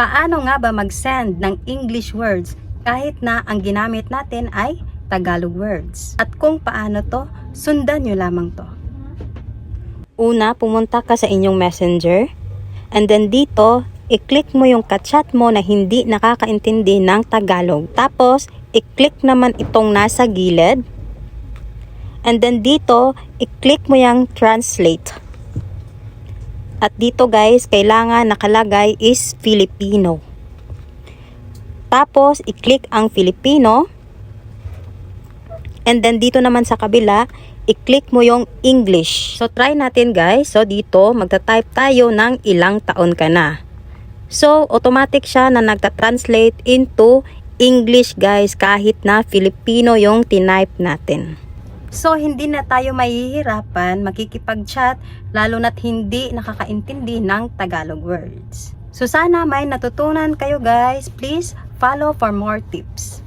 Paano nga ba mag-send ng English words kahit na ang ginamit natin ay Tagalog words? At kung paano to, sundan nyo lamang to. Una, pumunta ka sa inyong messenger. And then dito, i-click mo yung kachat mo na hindi nakakaintindi ng Tagalog. Tapos, i-click naman itong nasa gilid. And then dito, i-click mo yung translate. At dito guys, kailangan nakalagay is Filipino. Tapos, i-click ang Filipino. And then dito naman sa kabila, i-click mo yung English. So try natin guys. So dito, magta-type tayo ng ilang taon ka na. So automatic siya na nagta-translate into English guys kahit na Filipino yung tinype natin. So hindi na tayo mahihirapan makikipag-chat lalo na't hindi nakakaintindi ng Tagalog words. So sana may natutunan kayo guys. Please follow for more tips.